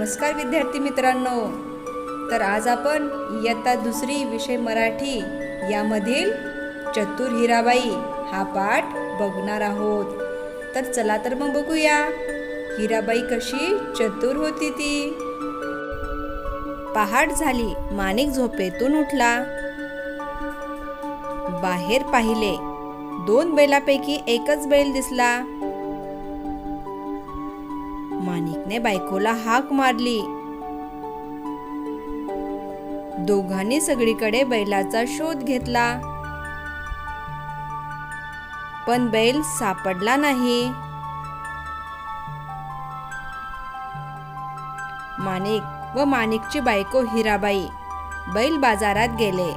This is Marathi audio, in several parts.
नमस्कार विद्यार्थी मित्रांनो. तर आज आपण इयत्ता दुसरी विषय मराठी यामधील चतुर हिराबाई हा पाठ बघणार आहोत. तर चला तर मग बघूया हिराबाई कशी चतुर होती ती. पहाट झाली माणिक झोपेतून उठला. बाहेर पाहिले दोन बैलापैकी एकच बैल दिसला. माणिकने बायकोला हाक मारली. दोघांनी सगळीकडे बैलाचा शोध घेतला. पण बैल सापडला नाही. माणिक व माणिकची बायको हिराबाई बैल बाजारात गेले.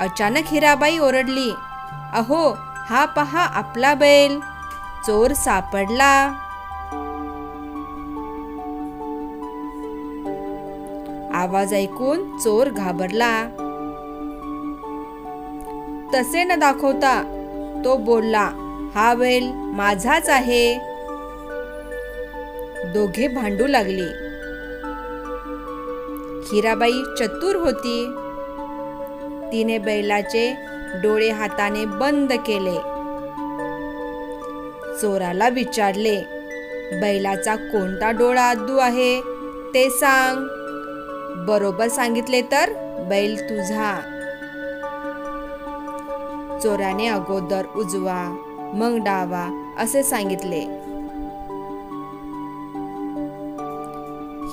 अचानक हिराबाई ओरडली अहो हा पहा आपला बैल. चोर सापडला. आवाज ऐकून चोर घाबरला. तसे न दाखवता तो बोलला हा बैल माझाच आहे. दोघे भांडू लागले. हिराबाई चतुर होती. तिने बैलाचे डोळे हाताने बंद केले. चोराला विचारले बैलाचा कोणता डोळा अद्दू आहे? ते सांग. बरोबर सांगितले तर बैल तुझा. चोराने अगोदर उजवा मग डावा असे सांगितले.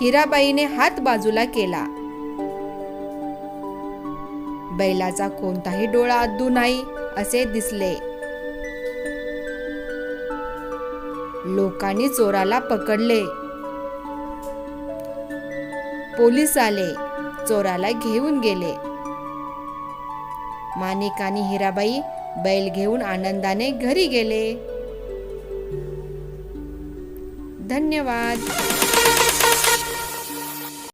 हिराबाईने हात बाजूला केला. बैलाचा कोणताही डोळा अद्दू नाही असे दिसले. लोकांनी चोराला पकडले. पोलीस आले चोराला घेऊन गेले. माणिक आणि हिराबाई बैल घेऊन आनंदाने घरी गेले. धन्यवाद.